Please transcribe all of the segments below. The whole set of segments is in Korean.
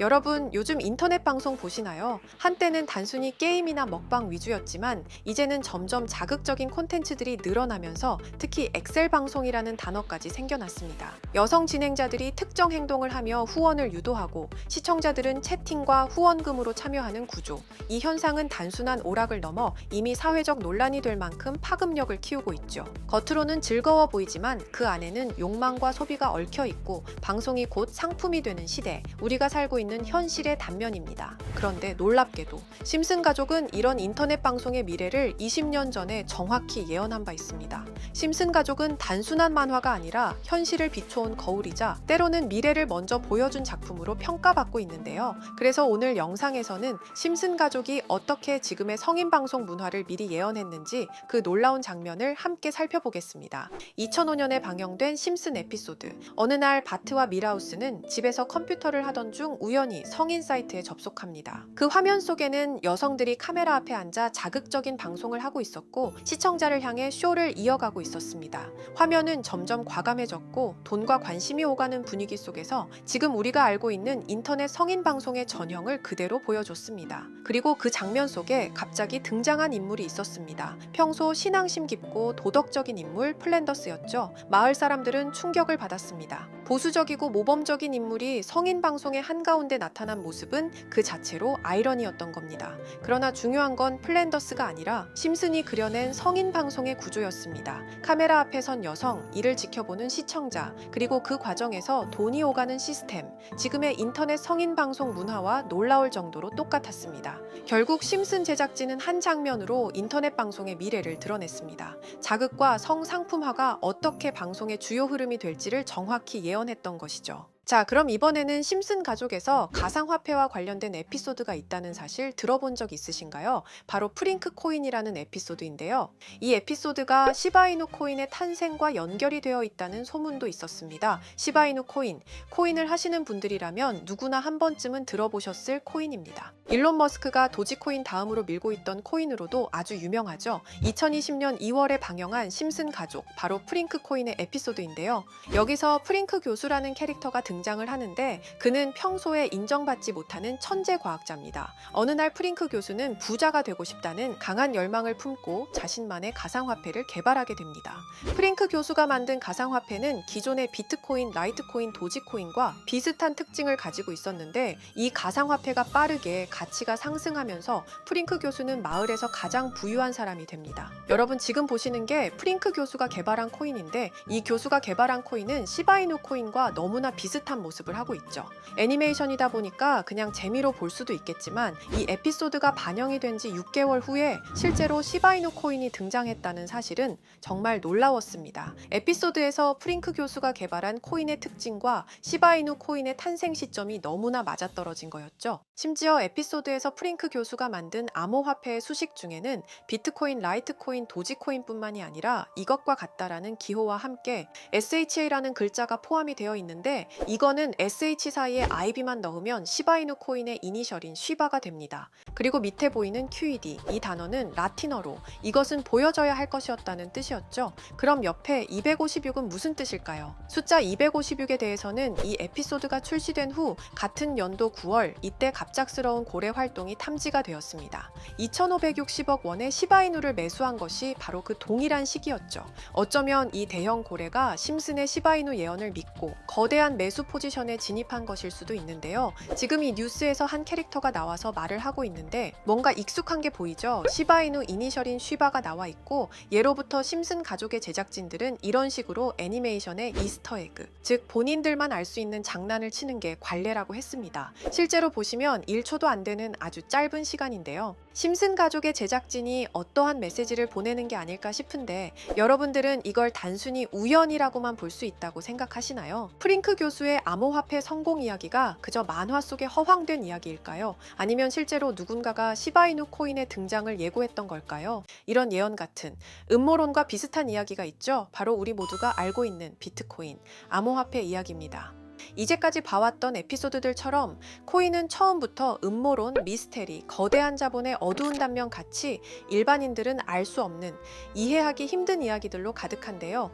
여러분 요즘 인터넷 방송 보시나요? 한때는 단순히 게임이나 먹방 위주였지만 이제는 점점 자극적인 콘텐츠들이 늘어나면서 특히 엑셀 방송이라는 단어까지 생겨났습니다. 여성 진행자들이 특정 행동을 하며 후원을 유도하고 시청자들은 채팅과 후원금으로 참여하는 구조. 이 현상은 단순한 오락을 넘어 이미 사회적 논란이 될 만큼 파급력을 키우고 있죠. 겉으로는 즐거워 보이지만 그 안에는 욕망과 소비가 얽혀 있고 방송이 곧 상품이 되는 시대. 우리가 살고 현실의 단면입니다. 그런데 놀랍게도 심슨 가족은 이런 인터넷 방송의 미래를 20년 전에 정확히 예언한 바 있습니다. 심슨 가족은 단순한 만화가 아니라 현실을 비춰온 거울이자 때로는 미래를 먼저 보여준 작품으로 평가받고 있는데요. 그래서 오늘 영상에서는 심슨 가족이 어떻게 지금의 성인 방송 문화를 미리 예언했는지 그 놀라운 장면을 함께 살펴보겠습니다. 2005년에 방영된 심슨 에피소드. 어느 날 바트와 미라우스는 집에서 컴퓨터를 하던 중 우연히 성인 사이트에 접속합니다. 그 화면 속에는 여성들이 카메라 앞에 앉아 자극적인 방송을 하고 있었고 시청자를 향해 쇼를 이어가고 있었습니다. 화면은 점점 과감해졌고 돈과 관심이 오가는 분위기 속에서 지금 우리가 알고 있는 인터넷 성인 방송의 전형을 그대로 보여줬습니다. 그리고 그 장면 속에 갑자기 등장한 인물이 있었습니다. 평소 신앙심 깊고 도덕적인 인물 플랜더스였죠. 마을 사람들은 충격을 받았습니다. 보수적이고 모범적인 인물이 성인 방송의 한가운데 나타난 모습은 그 자체로 아이러니였던 겁니다. 그러나 중요한 건 플랜더스가 아니라 심슨이 그려낸 성인 방송의 구조였습니다. 카메라 앞에 선 여성, 이를 지켜보는 시청자, 그리고 그 과정에서 돈이 오가는 시스템, 지금의 인터넷 성인 방송 문화와 놀라울 정도로 똑같았습니다. 결국 심슨 제작진은 한 장면으로 인터넷 방송의 미래를 드러냈습니다. 자극과 성상품화가 어떻게 방송의 주요 흐름이 될지를 정확히 예언 했던 것이죠. 자, 그럼 이번에는 심슨 가족에서 가상화폐와 관련된 에피소드가 있다는 사실 들어본 적 있으신가요? 바로 프링크 코인이라는 에피소드인데요. 이 에피소드가 시바이누 코인의 탄생과 연결이 되어 있다는 소문도 있었습니다. 시바이누 코인, 코인을 하시는 분들이라면 누구나 한 번쯤은 들어보셨을 코인입니다. 일론 머스크가 도지코인 다음으로 밀고 있던 코인으로도 아주 유명하죠. 2020년 2월에 방영한 심슨 가족, 바로 프링크 코인의 에피소드인데요. 여기서 프링크 교수라는 캐릭터가 등 장을 하는데 그는 평소에 인정받지 못하는 천재 과학자입니다. 어느 날 프링크 교수는 부자가 되고 싶다는 강한 열망을 품고 자신만의 가상화폐를 개발하게 됩니다. 프링크 교수가 만든 가상화폐는 기존의 비트코인, 라이트코인, 도지코인과 비슷한 특징을 가지고 있었는데 이 가상화폐가 빠르게 가치가 상승하면서 프링크 교수는 마을에서 가장 부유한 사람이 됩니다. 여러분 지금 보시는 게 프링크 교수가 개발한 코인인데 이 교수가 개발한 코인은 시바이누 코인과 너무나 비슷 한 모습을 하고 있죠. 애니메이션이다 보니까 그냥 재미로 볼 수도 있겠지만 이 에피소드가 반영이 된 지 6개월 후에 실제로 시바이누 코인이 등장했다는 사실은 정말 놀라웠습니다. 에피소드에서 프링크 교수가 개발한 코인의 특징과 시바이누 코인의 탄생 시점이 너무나 맞아떨어진 거였죠. 심지어 에피소드에서 프링크 교수가 만든 암호화폐의 수식 중에는 비트코인, 라이트코인, 도지코인뿐만이 아니라 이것과 같다라는 기호와 함께 SHA라는 글자가 포함이 되어 있는데 이 거는 SH 사이에 IB만 넣으면 시바이누 코인의 이니셜인 쉬바가 됩니다. 그리고 밑에 보이는 QED 이 단어는 라틴어로 이것은 보여져야 할 것이었다는 뜻이었죠. 그럼 옆에 256은 무슨 뜻일까요? 숫자 256에 대해서는 이 에피소드가 출시된 후 같은 연도 9월 이때 갑작스러운 고래 활동이 탐지가 되었습니다. 2,560억 원의 시바이누를 매수한 것이 바로 그 동일한 시기였죠. 어쩌면 이 대형 고래가 심슨의 시바이누 예언을 믿고 거대한 매수 포지션에 진입한 것일 수도 있는데요. 지금 이 뉴스에서 한 캐릭터가 나와서 말을 하고 있는데 뭔가 익숙한 게 보이죠? 시바이누 이니셜인 쉬바가 나와 있고 예로부터 심슨 가족의 제작진들은 이런 식으로 애니메이션의 이스터에그, 즉 본인들만 알 수 있는 장난을 치는 게 관례라고 했습니다. 실제로 보시면 1초도 안 되는 아주 짧은 시간인데요. 심슨 가족의 제작진이 어떠한 메시지를 보내는 게 아닐까 싶은데 여러분들은 이걸 단순히 우연이라고만 볼 수 있다고 생각하시나요? 프링크 교수의 암호화폐 성공 이야기가 그저 만화 속에 허황된 이야기일까요? 아니면 실제로 누군가가 시바이누 코인의 등장을 예고했던 걸까요? 이런 예언 같은 음모론과 비슷한 이야기가 있죠. 바로 우리 모두가 알고 있는 비트코인, 암호화폐 이야기입니다. 이제까지 봐왔던 에피소드들처럼 코인은 처음부터 음모론, 미스테리, 거대한 자본의 어두운 단면 같이 일반인들은 알 수 없는 이해하기 힘든 이야기들로 가득한데요.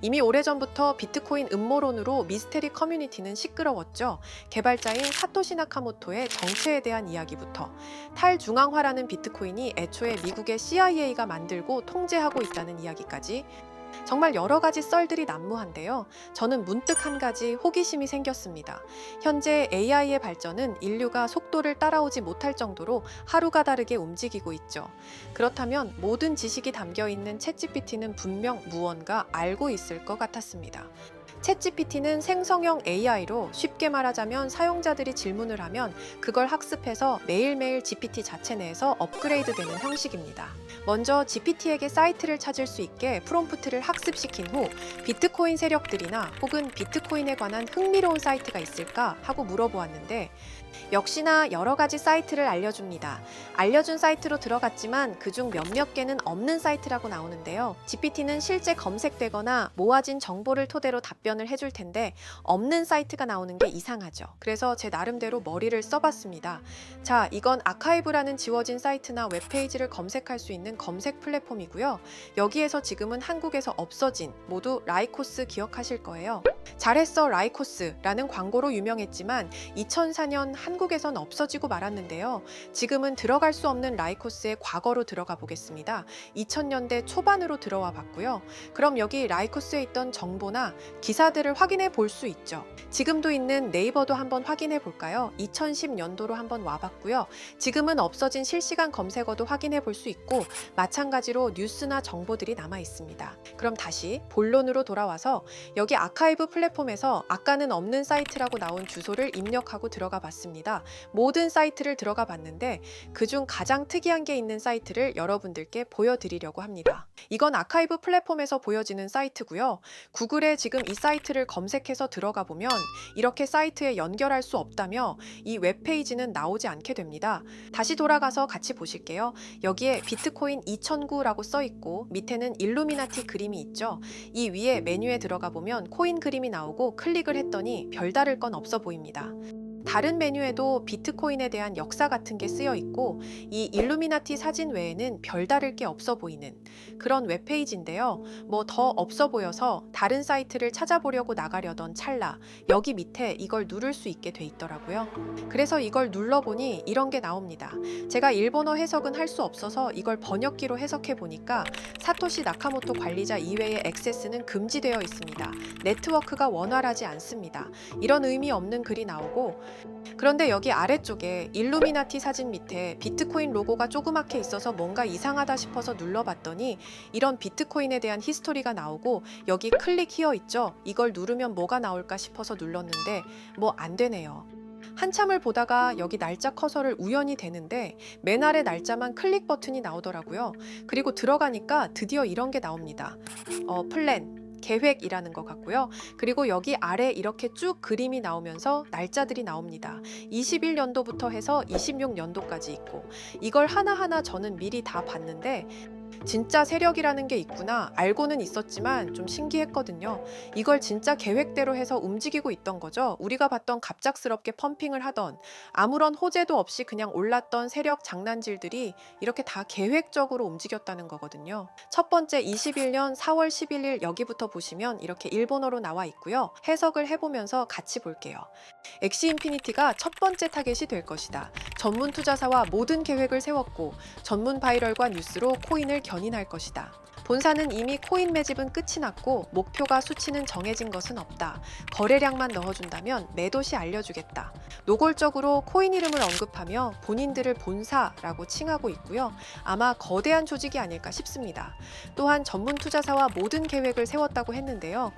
이미 오래전부터 비트코인 음모론으로 미스테리 커뮤니티는 시끄러웠죠. 개발자인 사토시 나카모토의 정체에 대한 이야기부터 탈중앙화라는 비트코인이 애초에 미국의 CIA가 만들고 통제하고 있다는 이야기까지 정말 여러 가지 썰들이 난무한데요. 저는 문득 한 가지 호기심이 생겼습니다. 현재 AI의 발전은 인류가 속도를 따라오지 못할 정도로 하루가 다르게 움직이고 있죠. 그렇다면 모든 지식이 담겨 있는 챗GPT는 분명 무언가 알고 있을 것 같았습니다. 챗GPT는 생성형 AI로 쉽게 말하자면 사용자들이 질문을 하면 그걸 학습해서 매일매일 GPT 자체 내에서 업그레이드 되는 형식입니다. 먼저 GPT에게 사이트를 찾을 수 있게 프롬프트를 학습시킨 후 비트코인 세력들이나 혹은 비트코인에 관한 흥미로운 사이트가 있을까 하고 물어보았는데 역시나 여러 가지 사이트를 알려줍니다. 알려준 사이트로 들어갔지만 그중 몇몇 개는 없는 사이트라고 나오는데요. GPT는 실제 검색되거나 모아진 정보를 토대로 답변을 해줄 텐데 없는 사이트가 나오는 게 이상하죠. 그래서 제 나름대로 머리를 써봤습니다. 자, 이건 아카이브라는 지워진 사이트나 웹페이지를 검색할 수 있는 검색 플랫폼이고요. 여기에서 지금은 한국에서 없어진 모두 라이코스 기억하실 거예요. 잘했어 라이코스라는 광고로 유명했지만 2004년 한국에선 없어지고 말았는데요. 지금은 들어갈 수 없는 라이코스의 과거로 들어가 보겠습니다. 2000년대 초반으로 들어와 봤고요. 그럼 여기 라이코스에 있던 정보나 기사들을 확인해 볼 수 있죠. 지금도 있는 네이버도 한번 확인해 볼까요? 2010년도로 한번 와봤고요. 지금은 없어진 실시간 검색어도 확인해 볼 수 있고 마찬가지로 뉴스나 정보들이 남아 있습니다. 그럼 다시 본론으로 돌아와서 여기 아카이브 플랫폼에서 아까는 없는 사이트라고 나온 주소를 입력하고 들어가 봤습니다. 모든 사이트를 들어가 봤는데 그중 가장 특이한 게 있는 사이트를 여러분들께 보여드리려고 합니다. 이건 아카이브 플랫폼에서 보여지는 사이트고요. 구글에 지금 이 사이트를 검색해서 들어가 보면 이렇게 사이트에 연결할 수 없다며 이 웹페이지는 나오지 않게 됩니다. 다시 돌아가서 같이 보실게요. 여기에 비트코인 2009라고 써 있고 밑에는 일루미나티 그림이 있죠. 이 위에 메뉴에 들어가 보면 코인 그림이 나오고 클릭을 했더니 별다를 건 없어 보입니다. 다른 메뉴에도 비트코인에 대한 역사 같은 게 쓰여 있고 이 일루미나티 사진 외에는 별다를 게 없어 보이는 그런 웹페이지인데요. 뭐 더 없어 보여서 다른 사이트를 찾아보려고 나가려던 찰나 여기 밑에 이걸 누를 수 있게 돼 있더라고요. 그래서 이걸 눌러보니 이런 게 나옵니다. 제가 일본어 해석은 할 수 없어서 이걸 번역기로 해석해 보니까 사토시 나카모토 관리자 이외의 액세스는 금지되어 있습니다. 네트워크가 원활하지 않습니다. 이런 의미 없는 글이 나오고 그런데 여기 아래쪽에 일루미나티 사진 밑에 비트코인 로고가 조그맣게 있어서 뭔가 이상하다 싶어서 눌러봤더니 이런 비트코인에 대한 히스토리가 나오고 여기 클릭 히어 있죠? 이걸 누르면 뭐가 나올까 싶어서 눌렀는데 뭐 안 되네요. 한참을 보다가 여기 날짜 커서를 우연히 대는데 맨 아래 날짜만 클릭 버튼이 나오더라고요. 그리고 들어가니까 드디어 이런 게 나옵니다. 어, 플랜. 계획이라는 것 같고요. 그리고 여기 아래 이렇게 쭉 그림이 나오면서 날짜들이 나옵니다. 21년도부터 해서 26년도까지 있고 이걸 하나하나 저는 미리 다 봤는데 진짜 세력이라는 게 있구나 알고는 있었지만 좀 신기했거든요. 이걸 진짜 계획대로 해서 움직이고 있던 거죠. 우리가 봤던 갑작스럽게 펌핑을 하던 아무런 호재도 없이 그냥 올랐던 세력 장난질들이 이렇게 다 계획적으로 움직였다는 거거든요. 첫 번째 21년 4월 11일 여기부터 보시면 이렇게 일본어로 나와 있고요. 해석을 해보면서 같이 볼게요. 엑시 인피니티가 첫 번째 타겟이 될 것이다. 전문 투자사와 모든 계획을 세웠고 전문 바이럴과 뉴스로 코인을 견인할 것이다. 본사는 이미 코인 매집은 끝이 났고 목표가 수치는 정해진 것은 없다. 거래량만 넣어준다면 매도시 알려주겠다. 노골적으로 코인 이름을 언급하며 본인들을 본사라고 칭하고 있고요. 아마 거대한 조직이 아닐까 싶습니다. 또한 전문 투자사와 모든 계획을 세웠다고 했는데요.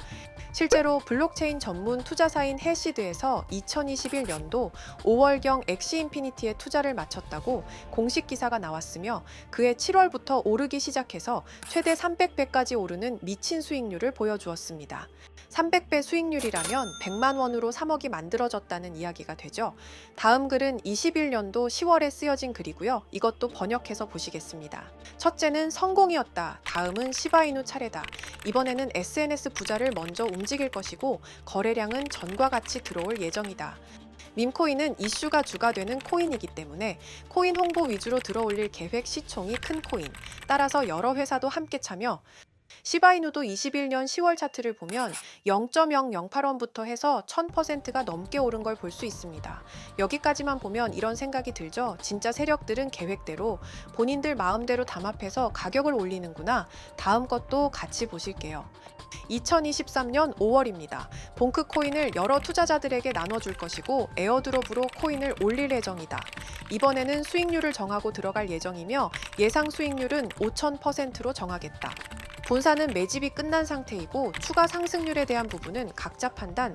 실제로 블록체인 전문 투자사인 해시드에서 2021년도 5월경 엑시 인피니티에 투자를 마쳤다고 공식 기사가 나왔으며 그해 7월부터 오르기 시작해서 최대 300배까지 오르는 미친 수익률을 보여주었습니다. 300배 수익률이라면 100만 원으로 3억이 만들어졌다는 이야기가 되죠. 다음 글은 21년도 10월에 쓰여진 글이고요. 이것도 번역해서 보시겠습니다. 첫째는 성공이었다. 다음은 시바이누 차례다. 이번에는 SNS 부자를 먼저 움직일 것이고 거래량은 전과 같이 들어올 예정이다. 밈코인은 이슈가 주가 되는 코인이기 때문에 코인 홍보 위주로 들어올릴 계획 시총이 큰 코인. 따라서 여러 회사도 함께 참여. 시바이누도 21년 10월 차트를 보면 0.008원부터 해서 1000%가 넘게 오른 걸 볼 수 있습니다. 여기까지만 보면 이런 생각이 들죠. 진짜 세력들은 계획대로 본인들 마음대로 담합해서 가격을 올리는구나. 다음 것도 같이 보실게요. 2023년 5월입니다. 봉크 코인을 여러 투자자들에게 나눠줄 것이고 에어드롭으로 코인을 올릴 예정이다. 이번에는 수익률을 정하고 들어갈 예정이며 예상 수익률은 5,000%로 정하겠다. 본사는 매집이 끝난 상태이고 추가 상승률에 대한 부분은 각자 판단.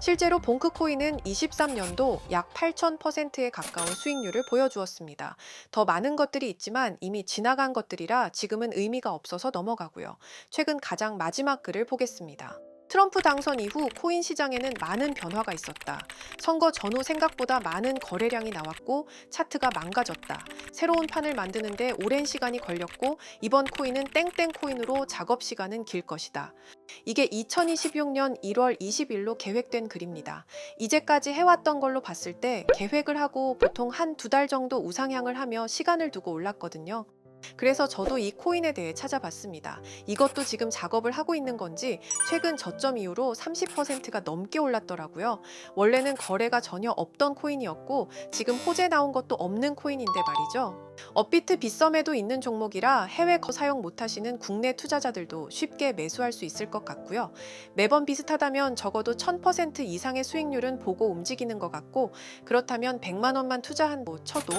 실제로 봉크코인은 23년도 약 8,000%에 가까운 수익률을 보여주었습니다. 더 많은 것들이 있지만 이미 지나간 것들이라 지금은 의미가 없어서 넘어가고요. 최근 가장 마지막 글을 보겠습니다. 트럼프 당선 이후 코인 시장에는 많은 변화가 있었다. 선거 전후 생각보다 많은 거래량이 나왔고 차트가 망가졌다. 새로운 판을 만드는데 오랜 시간이 걸렸고 이번 코인은 땡땡 코인으로 작업 시간은 길 것이다. 이게 2026년 1월 20일로 계획된 글입니다. 이제까지 해왔던 걸로 봤을 때 계획을 하고 보통 한 두 달 정도 우상향을 하며 시간을 두고 올랐거든요. 그래서 저도 이 코인에 대해 찾아봤습니다. 이것도 지금 작업을 하고 있는 건지 최근 저점 이후로 30%가 넘게 올랐더라고요. 원래는 거래가 전혀 없던 코인이었고 지금 호재 나온 것도 없는 코인인데 말이죠. 업비트 빗썸에도 있는 종목이라 해외 거 사용 못하시는 국내 투자자들도 쉽게 매수할 수 있을 것 같고요. 매번 비슷하다면 적어도 1000% 이상의 수익률은 보고 움직이는 것 같고 그렇다면 100만 원만 투자한 뭐 쳐도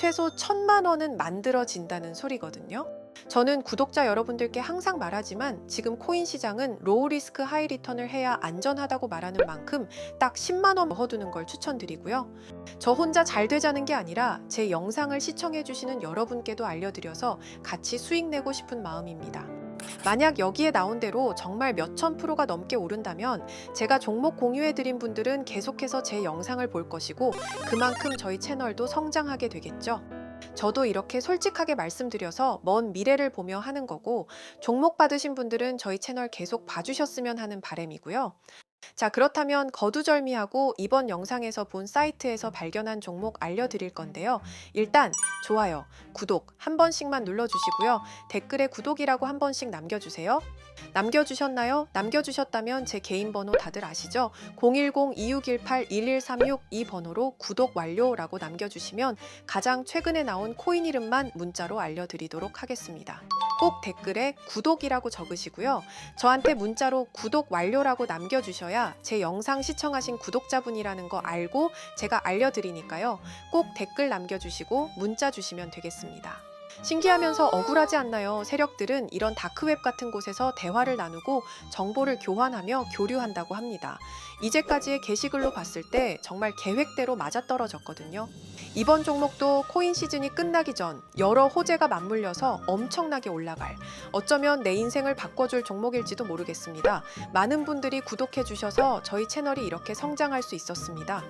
최소 1000만 원은 만들어진다는 소리거든요. 저는 구독자 여러분들께 항상 말하지만 지금 코인 시장은 로우 리스크 하이 리턴을 해야 안전하다고 말하는 만큼 딱 10만 원 넣어두는 걸 추천드리고요. 저 혼자 잘 되자는 게 아니라 제 영상을 시청해 주시는 여러분께도 알려드려서 같이 수익 내고 싶은 마음입니다. 만약 여기에 나온 대로 정말 몇천 프로가 넘게 오른다면 제가 종목 공유해 드린 분들은 계속해서 제 영상을 볼 것이고 그만큼 저희 채널도 성장하게 되겠죠. 저도 이렇게 솔직하게 말씀드려서 먼 미래를 보며 하는 거고 종목 받으신 분들은 저희 채널 계속 봐주셨으면 하는 바람이고요. 자, 그렇다면 거두절미하고 이번 영상에서 본 사이트에서 발견한 종목 알려드릴 건데요. 일단 좋아요, 구독 한 번씩만 눌러주시고요. 댓글에 구독이라고 한 번씩 남겨주세요. 남겨주셨나요? 남겨주셨다면 제 개인 번호 다들 아시죠? 010-2618-1136 이 번호로 구독 완료라고 남겨주시면 가장 최근에 나온 코인 이름만 문자로 알려드리도록 하겠습니다. 꼭 댓글에 구독이라고 적으시고요. 저한테 문자로 구독 완료라고 남겨주셔야 제 영상 시청하신 구독자분이라는 거 알고 제가 알려드리니까요. 꼭 댓글 남겨주시고 문자 주시면 되겠습니다. 신기하면서 억울하지 않나요? 세력들은 이런 다크웹 같은 곳에서 대화를 나누고 정보를 교환하며 교류한다고 합니다. 이제까지의 게시글로 봤을 때 정말 계획대로 맞아떨어졌거든요. 이번 종목도 코인 시즌이 끝나기 전 여러 호재가 맞물려서 엄청나게 올라갈 어쩌면 내 인생을 바꿔줄 종목일지도 모르겠습니다. 많은 분들이 구독해 주셔서 저희 채널이 이렇게 성장할 수 있었습니다.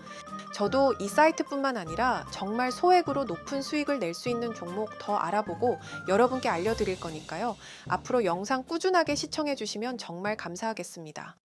저도 이 사이트뿐만 아니라 정말 소액으로 높은 수익을 낼 수 있는 종목 더 알아보고 여러분께 알려드릴 거니까요. 앞으로 영상 꾸준하게 시청해 주시면 정말 감사하겠습니다.